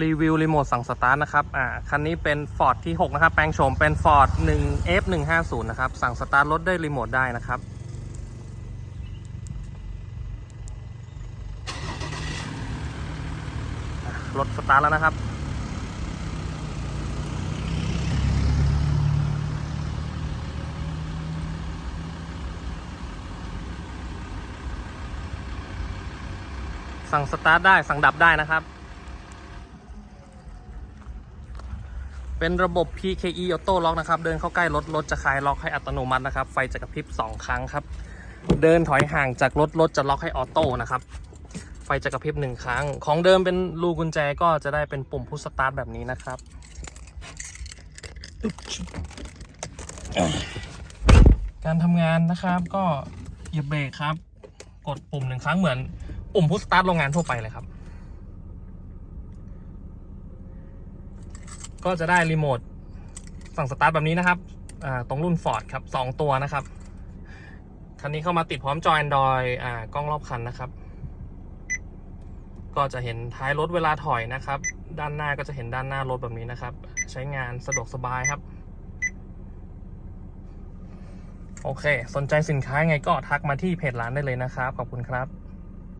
รีวิวรีโมทสั่งสตาร์ทนะครับ อ่า คันนี้เป็น Ford ที่ 6 นะครับ แปลงโฉมเป็น Ford 1 F 1 5 0นะครับ สั่งสตาร์ทรถด้วยรีโมทได้นะครับ รถสตาร์ทแล้วนะครับ สั่งสตาร์ทได้ สั่งดับได้นะครับ เป็นระบบ PKE Auto Lock นะครับ เดินเข้าใกล้รถ รถจะคลายล็อกให้อัตโนมัตินะครับ ไฟจะกระพริบ 2 ครั้งครับ เดินถอยห่างจากรถ รถจะล็อกให้ออโต้นะครับ ไฟจะกระพริบ 1 ครั้ง ของเดิมเป็นรูกุญแจก็จะได้เป็นปุ่มพุชสตาร์ทแบบนี้นะครับ การทำงานนะครับก็เหยียบเบรกครับ กดปุ่มหนึ่งครั้งเหมือนปุ่มพุชสตาร์ทโรงงานทั่วไปเลยครับ ก็จะได้รีโมทสั่งสตาร์ทแบบนี้นะครับตรงรุ่น Ford ครับ 2 ตัวนะครับคันนี้เข้ามาติดพร้อมจอ Android อ่ากล้องรอบคันนะครับ ก็จะเห็นท้ายรถเวลาถอยนะครับ ด้านหน้าก็จะเห็นด้านหน้ารถแบบนี้นะครับ ใช้งานสะดวกสบายครับ โอเค สนใจสินค้าไงก็ทักมาที่เพจร้านได้เลยนะครับ ขอบคุณครับ